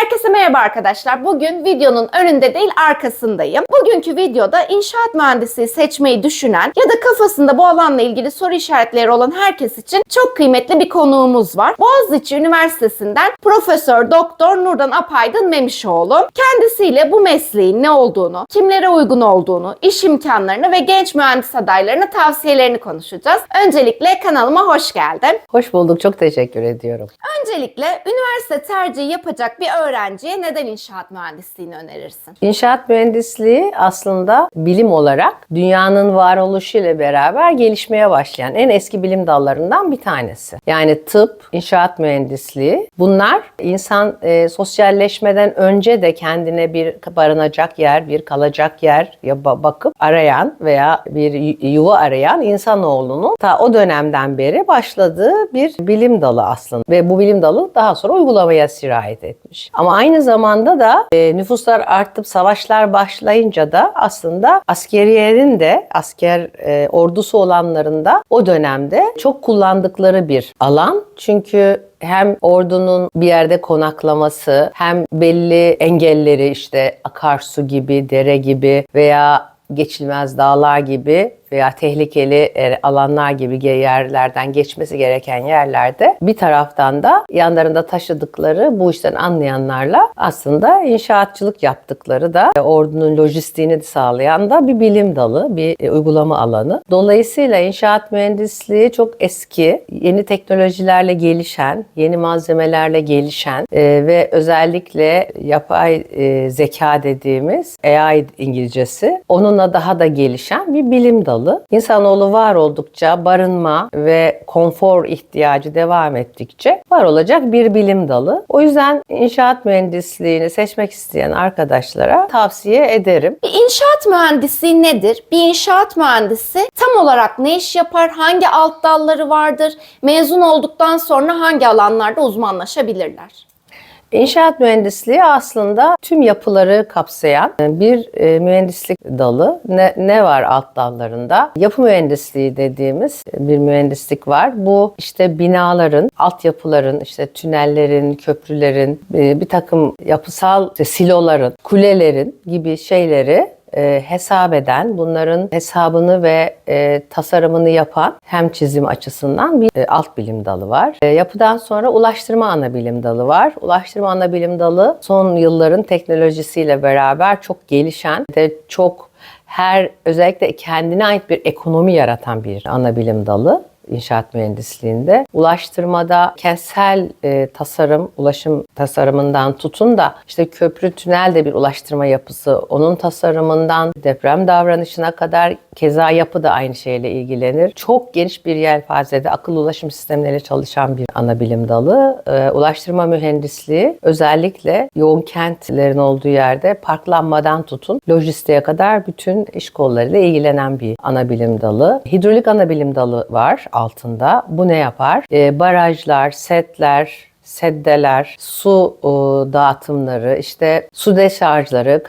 Herkese merhaba arkadaşlar. Bugün videonun önünde değil arkasındayım. Bugünkü videoda inşaat mühendisliği seçmeyi düşünen ya da kafasında bu alanla ilgili soru işaretleri olan herkes için çok kıymetli bir konuğumuz var. Boğaziçi Üniversitesi'nden Profesör Doktor Nurdan Apaydın Memişoğlu. Kendisiyle bu mesleğin ne olduğunu, kimlere uygun olduğunu, iş imkanlarını ve genç mühendis adaylarına tavsiyelerini konuşacağız. Öncelikle kanalıma hoş geldin. Hoş bulduk. Çok teşekkür ediyorum. Öncelikle üniversite tercihi yapacak bir öğrenciye neden inşaat mühendisliğini önerirsin? İnşaat mühendisliği aslında bilim olarak dünyanın varoluşu ile beraber gelişmeye başlayan en eski bilim dallarından bir tanesi. Yani tıp, inşaat mühendisliği bunlar insan e, sosyalleşmeden önce de kendine bir barınacak yer, bir kalacak yer ya ba- bakıp arayan veya bir yu- yuva arayan insanoğlunun ta o dönemden beri başladığı bir bilim dalı aslında. Ve bu bilim dalı daha sonra uygulamaya sirayet etmiş. Ama aynı zamanda da e, nüfuslar artıp savaşlar başlayınca da aslında askeriyenin de asker e, ordusu olanların da o dönemde çok kullandıkları bir alan. Çünkü hem ordunun bir yerde konaklaması hem belli engelleri işte akarsu gibi, dere gibi veya geçilmez dağlar gibi veya tehlikeli e, alanlar gibi yerlerden geçmesi gereken yerlerde bir taraftan da yanlarında taşıdıkları bu işten anlayanlarla aslında inşaatçılık yaptıkları da e, ordunun lojistiğini sağlayan da bir bilim dalı, bir e, uygulama alanı. Dolayısıyla inşaat mühendisliği çok eski, yeni teknolojilerle gelişen, yeni malzemelerle gelişen ve özellikle yapay zeka dediğimiz AI İngilizcesi onunla daha da gelişen bir bilim dalı. İnsanoğlu var oldukça barınma ve konfor ihtiyacı devam ettikçe var olacak bir bilim dalı. O yüzden inşaat mühendisliğini seçmek isteyen arkadaşlara tavsiye ederim. Bir inşaat mühendisliği nedir? Bir inşaat mühendisi tam olarak ne iş yapar? Hangi alt dalları vardır? Mezun olduktan sonra hangi alanlarda uzmanlaşabilirler? İnşaat mühendisliği aslında tüm yapıları kapsayan bir e, mühendislik dalı. Ne, ne var alt dallarında? Yapı mühendisliği dediğimiz bir mühendislik var. Bu işte binaların, altyapıların, işte tünellerin, köprülerin, e, bir takım yapısal siloların, kulelerin gibi şeyleri e, hesap eden, bunların hesabını ve e, tasarımını yapan hem çizim açısından bir e, alt bilim dalı var. E, yapıdan sonra ulaştırma ana bilim dalı var. Ulaştırma ana bilim dalı son yılların teknolojisiyle beraber çok gelişen ve çok her özellikle kendine ait bir ekonomi yaratan bir ana bilim dalı inşaat mühendisliğinde. Ulaştırmada kentsel e, tasarım, ulaşım tasarımından tutun da işte köprü, tünel de bir ulaştırma yapısı. Onun tasarımından deprem davranışına kadar keza yapı da aynı şeyle ilgilenir. Çok geniş bir yelpazede akıllı ulaşım sistemleriyle çalışan bir ana bilim dalı. E, ulaştırma mühendisliği özellikle yoğun kentlerin olduğu yerde parklanmadan tutun lojistiğe kadar bütün iş kollarıyla ilgilenen bir ana bilim dalı. Hidrolik ana bilim dalı var altında. Bu ne yapar? Ee, barajlar, setler, seddeler, su e, dağıtımları, işte su deşarjları,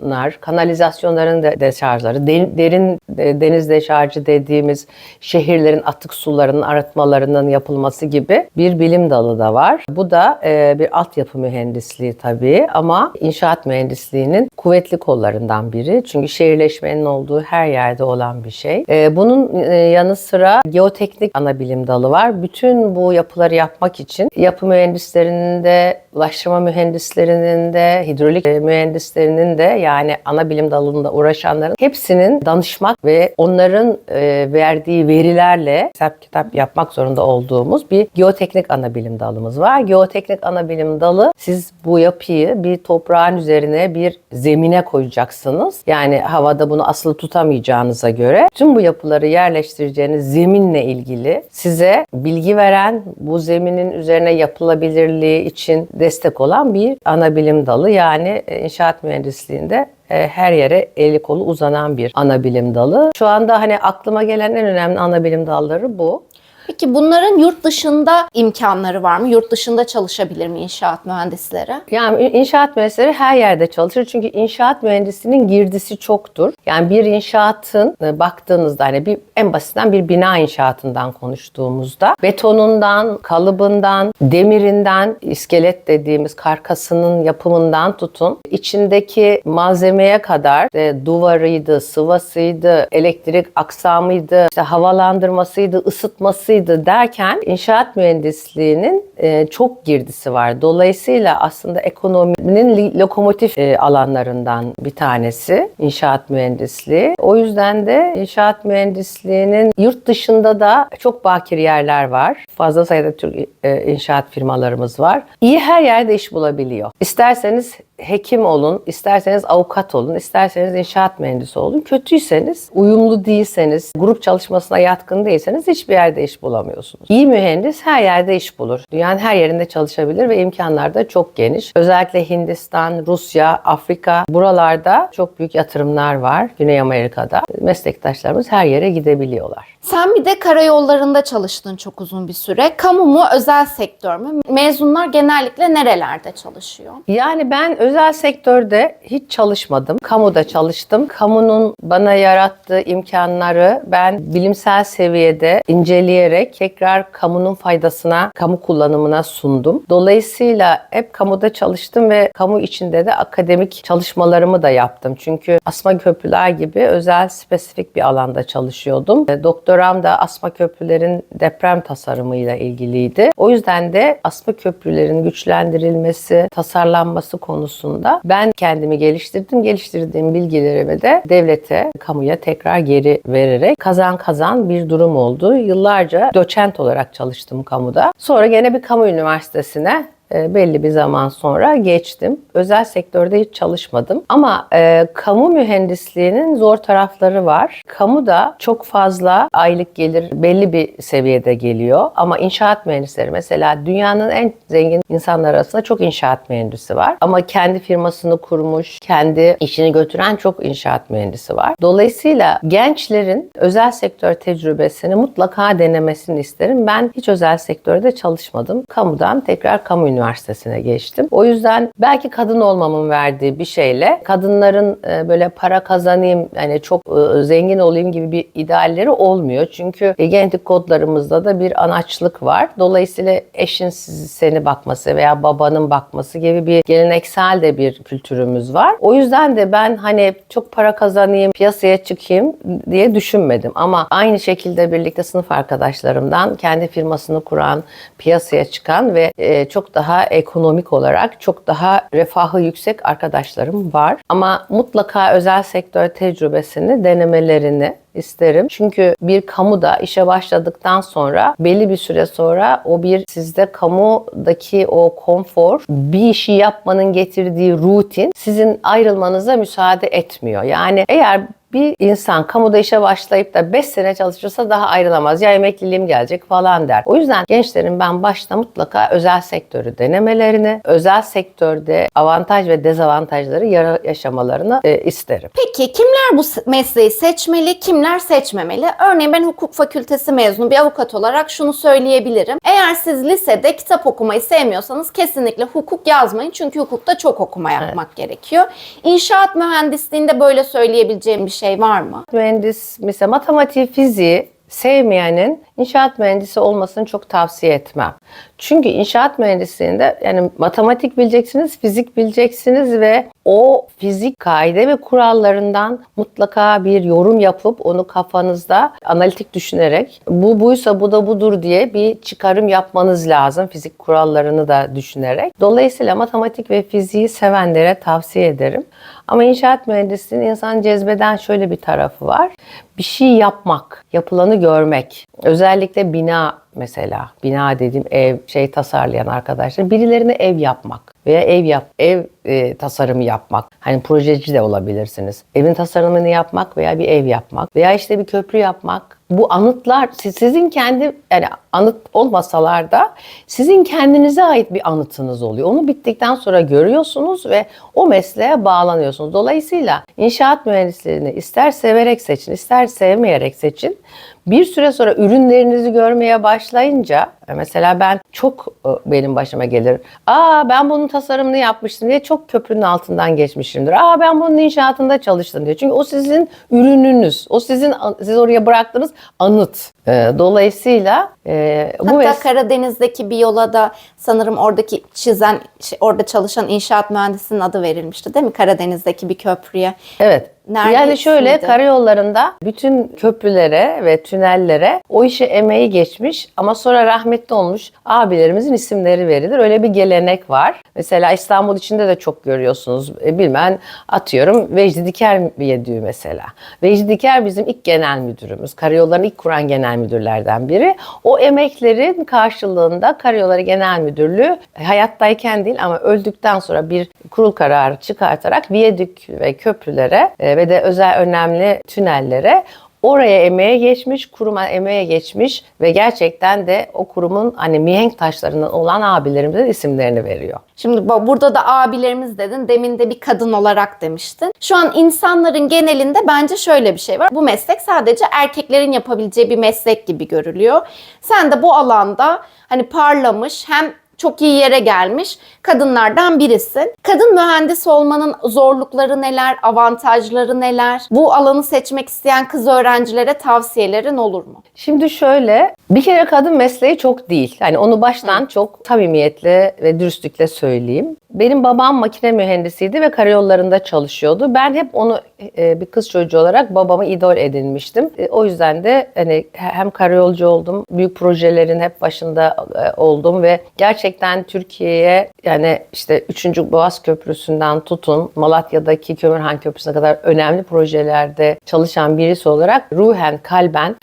kanalizasyonlar, kanalizasyonların de deşarjları, de- derin e, deniz deşarjı dediğimiz şehirlerin atık sularının arıtmalarının yapılması gibi bir bilim dalı da var. Bu da e, bir altyapı mühendisliği tabii ama inşaat mühendisliğinin kuvvetli kollarından biri. Çünkü şehirleşmenin olduğu her yerde olan bir şey. E, bunun e, yanı sıra geoteknik ana bilim dalı var. Bütün bu yapıları yapmak için yapı mühendislerinin de, ulaştırma mühendislerinin de, hidrolik mühendislerinin de yani ana bilim dalında uğraşanların hepsinin danışmak ve onların e, verdiği verilerle hesap kitap yapmak zorunda olduğumuz bir geoteknik ana bilim dalımız var. Geoteknik ana bilim dalı siz bu yapıyı bir toprağın üzerine bir zemine koyacaksınız. Yani havada bunu asılı tutamayacağınıza göre tüm bu yapıları yerleştireceğiniz zeminle ilgili size bilgi veren, bu zeminin üzerine yapılabilirliği için destek olan bir ana bilim dalı. Yani e, inşaat mühendisliğinde e, her yere eli kolu uzanan bir ana bilim dalı. Şu anda hani aklıma gelen en önemli ana bilim dalları bu. Peki bunların yurt dışında imkanları var mı? Yurt dışında çalışabilir mi inşaat mühendisleri? Yani inşaat mühendisleri her yerde çalışır. Çünkü inşaat mühendisliğinin girdisi çoktur. Yani bir inşaatın e, baktığınızda hani bir en basitinden bir bina inşaatından konuştuğumuzda betonundan, kalıbından, demirinden, iskelet dediğimiz karkasının yapımından tutun içindeki malzemeye kadar e, duvarıydı, sıvasıydı, elektrik aksamıydı, işte havalandırmasıydı, ısıtmasıydı derken inşaat mühendisliğinin e, çok girdisi var. Dolayısıyla aslında ekonominin lokomotif e, alanlarından bir tanesi inşaat mühendisliği. O yüzden de inşaat mühendisliğinin yurt dışında da çok bakir yerler var. Fazla sayıda Türk e, inşaat firmalarımız var. İyi her yerde iş bulabiliyor. İsterseniz hekim olun, isterseniz avukat olun, isterseniz inşaat mühendisi olun. Kötüyseniz, uyumlu değilseniz, grup çalışmasına yatkın değilseniz hiçbir yerde iş bulamıyorsunuz. İyi mühendis her yerde iş bulur. Dünyanın her yerinde çalışabilir ve imkanlar da çok geniş. Özellikle Hindistan, Rusya, Afrika buralarda çok büyük yatırımlar var. Güney Amerika'da. Meslektaşlarımız her yere gidebiliyorlar. Sen bir de karayollarında çalıştın çok uzun bir süre. Kamu mu, özel sektör mü? Mezunlar genellikle nerelerde çalışıyor? Yani ben özel sektörde hiç çalışmadım. Kamuda çalıştım. Kamunun bana yarattığı imkanları ben bilimsel seviyede inceleyerek tekrar kamunun faydasına, kamu kullanımına sundum. Dolayısıyla hep kamuda çalıştım ve kamu içinde de akademik çalışmalarımı da yaptım. Çünkü asma köprüler gibi özel spesifik bir alanda çalışıyordum. E, Doktoram da asma köprülerin deprem tasarımıyla ilgiliydi. O yüzden de asma köprülerin güçlendirilmesi, tasarlanması konusunda ben kendimi geliştirdim. Geliştirdiğim bilgilerimi de devlete, kamuya tekrar geri vererek kazan kazan bir durum oldu. Yıllarca doçent olarak çalıştım kamuda. Sonra gene bir kamu üniversitesine belli bir zaman sonra geçtim. Özel sektörde hiç çalışmadım. Ama e, kamu mühendisliğinin zor tarafları var. Kamuda çok fazla aylık gelir belli bir seviyede geliyor. Ama inşaat mühendisleri mesela dünyanın en zengin insanlar arasında çok inşaat mühendisi var. Ama kendi firmasını kurmuş, kendi işini götüren çok inşaat mühendisi var. Dolayısıyla gençlerin özel sektör tecrübesini mutlaka denemesini isterim. Ben hiç özel sektörde çalışmadım. Kamudan tekrar kamu üniversitesine geçtim. O yüzden belki kadın olmamın verdiği bir şeyle kadınların e, böyle para kazanayım hani çok e, zengin olayım gibi bir idealleri olmuyor. Çünkü e, genetik kodlarımızda da bir anaçlık var. Dolayısıyla eşin sizi- seni bakması veya babanın bakması gibi bir geleneksel de bir kültürümüz var. O yüzden de ben hani çok para kazanayım, piyasaya çıkayım diye düşünmedim. Ama aynı şekilde birlikte sınıf arkadaşlarımdan kendi firmasını kuran, piyasaya çıkan ve çok daha ekonomik olarak çok daha refahı yüksek arkadaşlarım var. Ama mutlaka özel sektör tecrübesini denemelerini isterim. Çünkü bir kamuda işe başladıktan sonra belli bir süre sonra o bir sizde kamudaki o konfor bir işi yapmanın getirdiği rutin sizin ayrılmanıza müsaade etmiyor. Yani eğer bir insan kamuda işe başlayıp da 5 sene çalışırsa daha ayrılamaz. Ya emekliliğim gelecek falan der. O yüzden gençlerin ben başta mutlaka özel sektörü denemelerini, özel sektörde avantaj ve dezavantajları yaşamalarını e, isterim. Peki kimler bu mesleği seçmeli, kimler seçmemeli? Örneğin ben hukuk fakültesi mezunu bir avukat olarak şunu söyleyebilirim. Eğer siz lisede kitap okumayı sevmiyorsanız kesinlikle hukuk yazmayın. Çünkü hukukta çok okuma yapmak gerekiyor. İnşaat mühendisliğinde böyle söyleyebileceğim bir şey var mı? Mühendis mesela matematik, fiziği sevmeyenin inşaat mühendisi olmasını çok tavsiye etmem. Çünkü inşaat mühendisliğinde yani matematik bileceksiniz, fizik bileceksiniz ve o fizik kaide ve kurallarından mutlaka bir yorum yapıp onu kafanızda analitik düşünerek bu buysa bu da budur diye bir çıkarım yapmanız lazım fizik kurallarını da düşünerek. Dolayısıyla matematik ve fiziği sevenlere tavsiye ederim. Ama inşaat mühendisliğinin insan cezbeden şöyle bir tarafı var. Bir şey yapmak, yapılanı görmek. Özellikle bina mesela bina dediğim ev şey tasarlayan arkadaşlar birilerine ev yapmak veya ev yap ev e, tasarımı yapmak. Hani projeci de olabilirsiniz. Evin tasarımını yapmak veya bir ev yapmak veya işte bir köprü yapmak. Bu anıtlar siz- sizin kendi yani anıt olmasalar da sizin kendinize ait bir anıtınız oluyor. Onu bittikten sonra görüyorsunuz ve o mesleğe bağlanıyorsunuz. Dolayısıyla inşaat mühendisliğini ister severek seçin, ister sevmeyerek seçin. Bir süre sonra ürünlerinizi görmeye başlayınca e, mesela ben çok e, benim başıma gelir. Aa ben bunun tasarımını yapmıştım diye çok köprünün altından geçmişimdir. Aa ben bunun inşaatında çalıştım diye. Çünkü o sizin ürününüz. O sizin siz oraya bıraktığınız anıt. E, Dolayısıyla e, bu Hatta mes- Karadeniz'deki bir yola da sanırım oradaki çizen, orada çalışan inşaat mühendisinin adı verilmişti değil mi? Karadeniz'deki bir köprüye. Evet. Nerede yani şöyle ismiydi? karayollarında bütün köprülere ve tünellere o işe emeği geçmiş ama sonra rahmetli olmuş abilerimizin isimleri verilir. Öyle bir gelenek var. Mesela İstanbul içinde de çok görüyorsunuz. E, bilmem atıyorum Vecdi Diker Viyadüğü mesela. Vecdi Diker bizim ilk genel müdürümüz. Karayollarını ilk kuran genel müdürlerden biri. O emeklerin karşılığında Karayolları Genel Müdürlüğü hayattayken değil ama öldükten sonra bir kurul kararı çıkartarak viyadük ve köprülere e, ve de özel önemli tünellere oraya emeğe geçmiş, kuruma emeğe geçmiş ve gerçekten de o kurumun hani mihenk taşlarından olan abilerimizin isimlerini veriyor. Şimdi bu- burada da abilerimiz dedin, demin de bir kadın olarak demiştin. Şu an insanların genelinde bence şöyle bir şey var. Bu meslek sadece erkeklerin yapabileceği bir meslek gibi görülüyor. Sen de bu alanda hani parlamış hem çok iyi yere gelmiş kadınlardan birisin. Kadın mühendis olmanın zorlukları neler, avantajları neler? Bu alanı seçmek isteyen kız öğrencilere tavsiyelerin olur mu? Şimdi şöyle bir kere kadın mesleği çok değil. Yani onu baştan çok samimiyetle ve dürüstlükle söyleyeyim. Benim babam makine mühendisiydi ve karayollarında çalışıyordu. Ben hep onu e, bir kız çocuğu olarak babamı idol edinmiştim. E, o yüzden de hani hem karayolcu oldum, büyük projelerin hep başında e, oldum ve gerçekten Türkiye'ye yani işte 3. Boğaz Köprüsü'nden tutun Malatya'daki Kömürhan Köprüsü'ne kadar önemli projelerde çalışan birisi olarak ruhen, kalben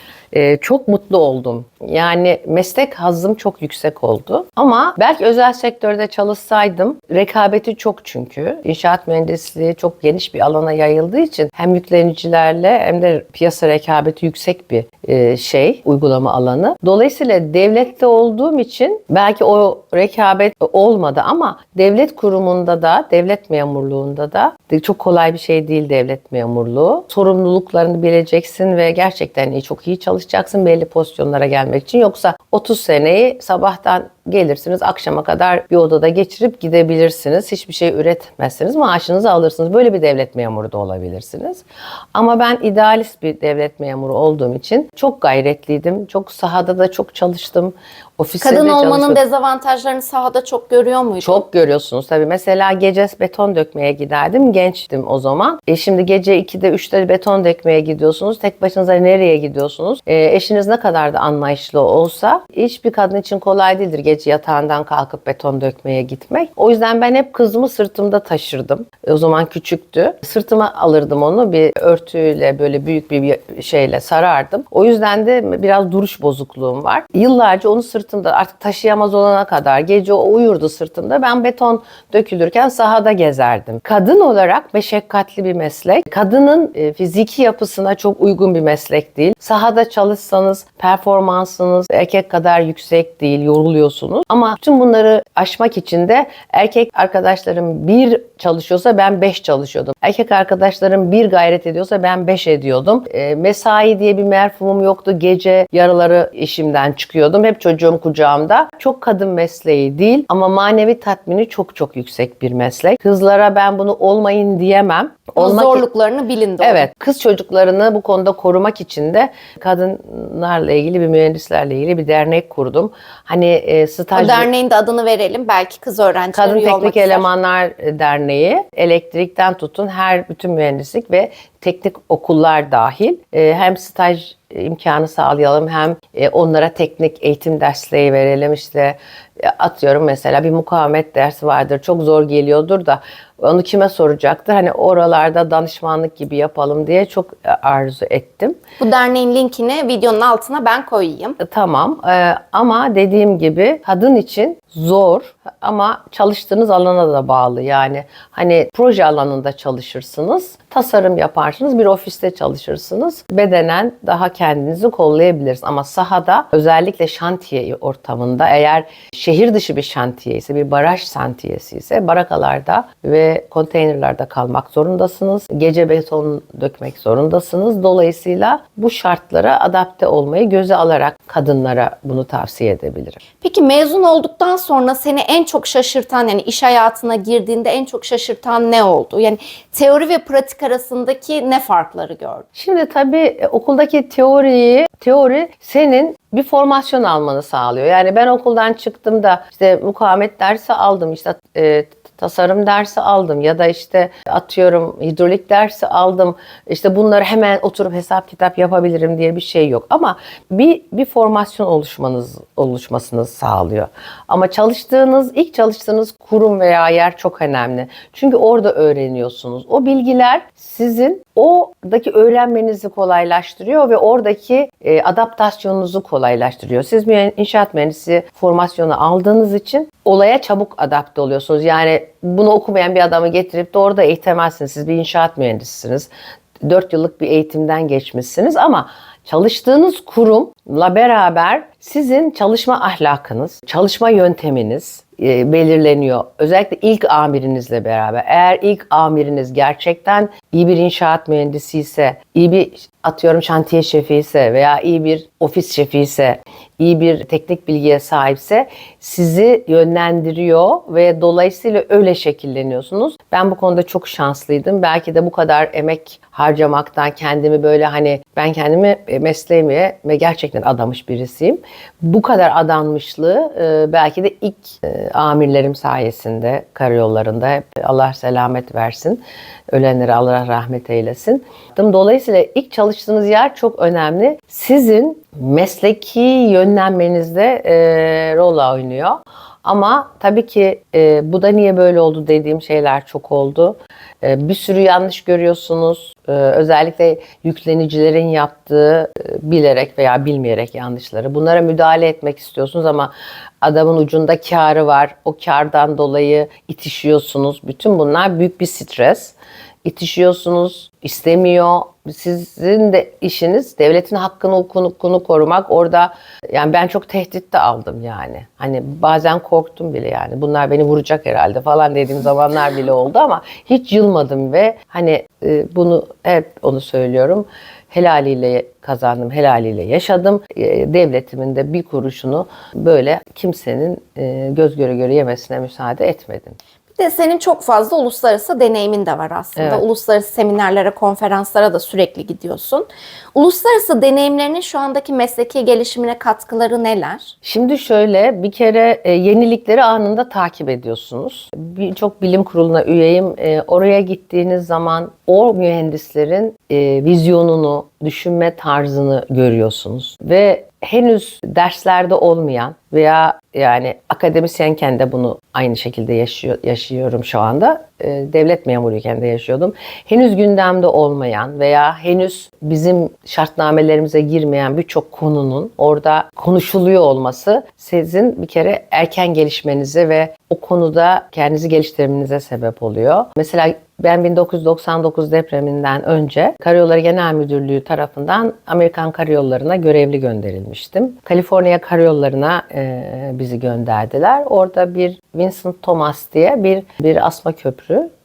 çok mutlu oldum. Yani meslek hazzım çok yüksek oldu. Ama belki özel sektörde çalışsaydım rekabeti çok çünkü. İnşaat mühendisliği çok geniş bir alana yayıldığı için hem yüklenicilerle hem de piyasa rekabeti yüksek bir e, şey, uygulama alanı. Dolayısıyla devlette olduğum için belki o rekabet olmadı ama devlet kurumunda da, devlet memurluğunda da çok kolay bir şey değil devlet memurluğu. Sorumluluklarını bileceksin ve gerçekten çok iyi çalışacaksın belli pozisyonlara gelmek için. Yoksa 30 seneyi sabahtan gelirsiniz akşama kadar bir odada geçirip gidebilirsiniz. Hiçbir şey üretmezsiniz. Maaşınızı alırsınız. Böyle bir devlet memuru da olabilirsiniz. Ama ben idealist bir devlet memuru olduğum için çok gayretliydim. Çok sahada da çok çalıştım. Ofiste Kadın de olmanın dezavantajlarını sahada çok görüyor muydun? Çok görüyorsunuz tabii. Mesela gece beton dökmeye giderdim. Gençtim o zaman. E şimdi gece 2'de 3'te beton dökmeye gidiyorsunuz. Tek başınıza nereye gidiyorsunuz? E, eşiniz ne kadar da anlayışlı olsa hiçbir kadın için kolay değildir gece yatağından kalkıp beton dökmeye gitmek. O yüzden ben hep kızımı sırtımda taşırdım. E, o zaman küçüktü. Sırtıma alırdım onu bir örtüyle böyle büyük bir şeyle sarardım. O yüzden de biraz duruş bozukluğum var. Yıllarca onu sırtımda artık taşıyamaz olana kadar gece o uyurdu sırtımda. Ben beton dökülürken sahada gezerdim. Kadın olarak meşakkatli bir meslek. Kadının e, fiziki yapısına çok uygun bir meslek değil. Sahada çalışsanız performansınız erkek kadar yüksek değil, yoruluyorsunuz. Ama bütün bunları aşmak için de erkek arkadaşlarım bir çalışıyorsa ben beş çalışıyordum. Erkek arkadaşlarım bir gayret ediyorsa ben beş ediyordum. E, mesai diye bir merhumum yoktu. Gece yarıları işimden çıkıyordum. Hep çocuğum kucağımda. Çok kadın mesleği değil ama manevi tatmini çok çok yüksek bir meslek. Kızlara ben bunu olmayın diyemem. O Olmak zorluklarını bilin doğru. Evet, kız çocuklarını bu konuda korumak için de kadınlarla ilgili bir mühendislerle ilgili bir dernek kurdum. Hani e, O staj derneğin de adını verelim. Belki kız öğrenciler Kadın Teknik ister. Elemanlar Derneği, elektrikten tutun her bütün mühendislik ve teknik okullar dahil e, hem staj imkanı sağlayalım. Hem e, onlara teknik eğitim dersleri verelim işte atıyorum mesela bir mukavemet dersi vardır. Çok zor geliyordur da onu kime soracaktır? Hani oralarda danışmanlık gibi yapalım diye çok e, arzu ettim. Bu derneğin linkini videonun altına ben koyayım. E, Tamam e, ama dediğim gibi kadın için zor ama çalıştığınız alana da bağlı. Yani hani proje alanında çalışırsınız, tasarım yaparsınız, bir ofiste çalışırsınız. Bedenen daha kendinizi kollayabilirsiniz ama sahada özellikle şantiye ortamında eğer şehir dışı bir şantiye ise, bir baraj şantiyesi ise barakalarda ve konteynerlarda kalmak zorundasınız. Gece beton dökmek zorundasınız. Dolayısıyla bu şartlara adapte olmayı göze alarak kadınlara bunu tavsiye edebilirim. Peki mezun olduktan sonra seni en çok şaşırtan yani iş hayatına girdiğinde en çok şaşırtan ne oldu? Yani teori ve pratik arasındaki ne farkları gördün? Şimdi tabii e, okuldaki teoriyi, teori senin bir formasyon almanı sağlıyor. Yani ben okuldan çıktığımda işte mukavemet dersi aldım, işte e, tasarım dersi aldım ya da işte atıyorum hidrolik dersi aldım. İşte bunları hemen oturup hesap kitap yapabilirim diye bir şey yok. Ama bir bir formasyon oluşmanız oluşmasını sağlıyor. Ama çalıştığınız ilk çalıştığınız kurum veya yer çok önemli. Çünkü orada öğreniyorsunuz. O bilgiler sizin oradaki öğrenmenizi kolaylaştırıyor ve oradaki e, adaptasyonunuzu kolaylaştırıyor. Siz bir inşaat mühendisi formasyonu aldığınız için olaya çabuk adapte oluyorsunuz. Yani bunu okumayan bir adamı getirip de orada eğitemezsiniz. Siz bir inşaat mühendisisiniz. 4 yıllık bir eğitimden geçmişsiniz ama çalıştığınız kurumla beraber sizin çalışma ahlakınız, çalışma yönteminiz e, belirleniyor. Özellikle ilk amirinizle beraber. Eğer ilk amiriniz gerçekten iyi bir inşaat mühendisi ise, iyi bir atıyorum şantiye şefi ise veya iyi bir ofis şefi ise, iyi bir teknik bilgiye sahipse sizi yönlendiriyor ve dolayısıyla öyle şekilleniyorsunuz. Ben bu konuda çok şanslıydım. Belki de bu kadar emek harcamaktan kendimi böyle hani ben kendimi e, mesleğime ve gerçekten adamış birisiyim. Bu kadar adanmışlığı e, belki de ilk e, amirlerim sayesinde karayollarında hep Allah selamet versin. Ölenlere Allah rahmet eylesin. Dolayısıyla ilk çalıştığınız yer çok önemli. Sizin mesleki yönlenmenizde e, rol oynuyor. Ama tabii ki e, bu da niye böyle oldu dediğim şeyler çok oldu. E, bir sürü yanlış görüyorsunuz. E, özellikle yüklenicilerin yaptığı e, bilerek veya bilmeyerek yanlışları. Bunlara müdahale etmek istiyorsunuz ama adamın ucunda karı var. O kardan dolayı itişiyorsunuz. Bütün bunlar büyük bir stres itişiyorsunuz, istemiyor. Sizin de işiniz devletin hakkını, hukukunu korumak. Orada yani ben çok tehdit de aldım yani. Hani bazen korktum bile yani. Bunlar beni vuracak herhalde falan dediğim zamanlar bile oldu ama hiç yılmadım ve hani e, bunu hep onu söylüyorum. Helaliyle kazandım, helaliyle yaşadım. E, Devletimin de bir kuruşunu böyle kimsenin e, göz göre göre yemesine müsaade etmedim. Bir de senin çok fazla uluslararası deneyimin de var aslında. Evet. Uluslararası seminerlere, konferanslara da sürekli gidiyorsun. Uluslararası deneyimlerinin şu andaki mesleki gelişimine katkıları neler? Şimdi şöyle bir kere e, yenilikleri anında takip ediyorsunuz. Birçok bilim kuruluna üyeyim. E, oraya gittiğiniz zaman o mühendislerin e, vizyonunu, düşünme tarzını görüyorsunuz. Ve henüz derslerde olmayan veya yani akademisyenken de bunu aynı şekilde yaşıyor, yaşıyorum şu anda. E, devlet memuruyken de yaşıyordum. Henüz gündemde olmayan veya henüz bizim şartnamelerimize girmeyen birçok konunun orada konuşuluyor olması sizin bir kere erken gelişmenize ve o konuda kendinizi geliştirmenize sebep oluyor. Mesela ben 1999 depreminden önce Karayolları Genel Müdürlüğü tarafından Amerikan Karayolları'na görevli gönderilmiştim. Kaliforniya Karayolları'na e, bizi gönderdiler. Orada bir Vincent Thomas diye bir bir asma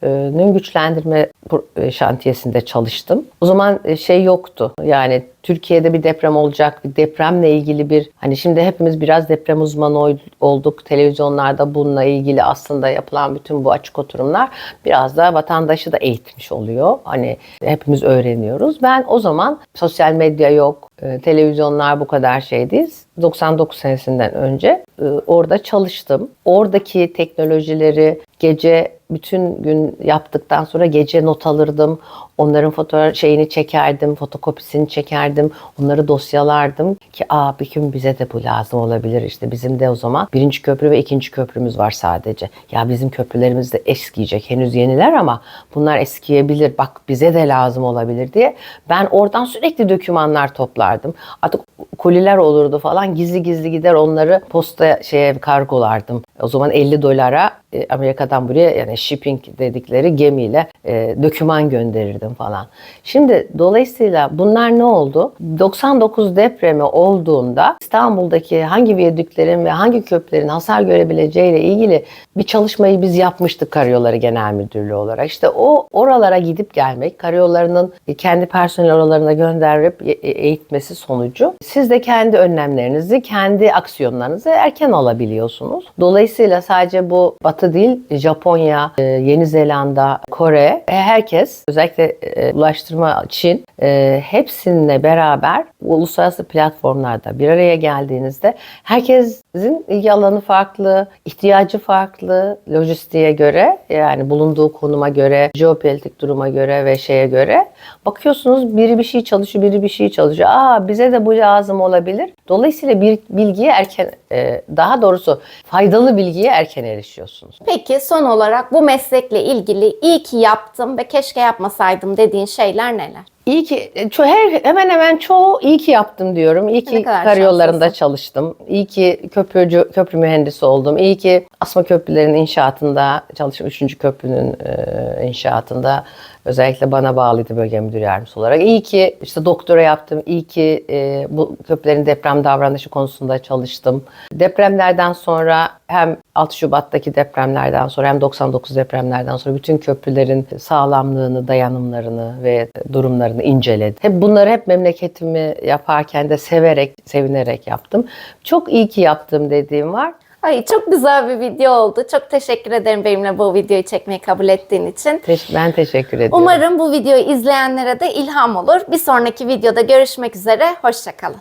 köprünün güçlendirme pro- şantiyesinde çalıştım. O zaman e, şey yoktu. Yani Türkiye'de bir deprem olacak, bir depremle ilgili bir hani şimdi hepimiz biraz deprem uzmanı olduk. Televizyonlarda bununla ilgili aslında yapılan bütün bu açık oturumlar biraz da vatandaşı da eğitmiş oluyor. Hani hepimiz öğreniyoruz. Ben o zaman sosyal medya yok, e, televizyonlar bu kadar şey değil. 99 senesinden önce e, orada çalıştım. Oradaki teknolojileri gece bütün gün yaptıktan sonra gece not alırdım. Onların fotoğraf şeyini çekerdim, fotokopisini çekerdim. Onları dosyalardım ki aa bir gün bize de bu lazım olabilir. İşte bizim de o zaman birinci köprü ve ikinci köprümüz var sadece. Ya bizim köprülerimiz de eskiyecek. Henüz yeniler ama bunlar eskiyebilir. Bak bize de lazım olabilir diye. Ben oradan sürekli dokümanlar toplardım. Artık koliler olurdu falan. Gizli gizli gider onları posta şeye kargolardım. O zaman 50 dolara e, Amerika'dan buraya yani shipping dedikleri gemiyle e, döküman gönderirdim falan. Şimdi dolayısıyla bunlar ne oldu? 99 depremi olduğunda İstanbul'daki hangi viyadüklerin ve hangi köprülerin hasar görebileceğiyle ilgili bir çalışmayı biz yapmıştık Karayolları Genel Müdürlüğü olarak. İşte o oralara gidip gelmek, karayollarının kendi personel oralarına gönderip e- e- eğitmesi sonucu siz de kendi önlemlerinizi, kendi aksiyonlarınızı erken alabiliyorsunuz. Dolayısıyla sadece bu Batı değil, Japonya, e, Yeni Zelanda, Kore, e, herkes özellikle e, ulaştırma Çin e, hepsininle beraber uluslararası platformlarda bir araya geldiğinizde herkesin ilgi alanı farklı, ihtiyacı farklı, lojistiğe göre yani bulunduğu konuma göre, jeopolitik duruma göre ve şeye göre bakıyorsunuz biri bir şey çalışıyor, biri bir şey çalışıyor. Aa bize de bu lazım olabilir. Dolayısıyla bir bilgiye erken, e, daha doğrusu faydalı bilgiye erken erişiyorsunuz. Peki son olarak bu meslekle ilgili iyi ki yaptım ve keşke yapmasaydım dediğin şeyler neler? İyi ki ço- her hemen hemen çoğu iyi ki yaptım diyorum. İyi ki karayollarında şanslısın. çalıştım. İyi ki köprücü köprü mühendisi oldum. İyi ki asma köprülerin inşaatında çalıştım. Üçüncü köprünün e, inşaatında özellikle bana bağlıydı bölge müdür yardımcısı olarak. İyi ki işte doktora yaptım. İyi ki e, bu köprülerin deprem davranışı konusunda çalıştım. Depremlerden sonra hem 6 Şubat'taki depremlerden sonra hem 99 depremlerden sonra bütün köprülerin sağlamlığını, dayanımlarını ve durumlarını inceledim. Hep bunları hep memleketimi yaparken de severek, sevinerek yaptım. Çok iyi ki yaptım dediğim var. Ay çok güzel bir video oldu. Çok teşekkür ederim benimle bu videoyu çekmeyi kabul ettiğin için. Ben teşekkür ediyorum. Umarım bu videoyu izleyenlere de ilham olur. Bir sonraki videoda görüşmek üzere. Hoşçakalın.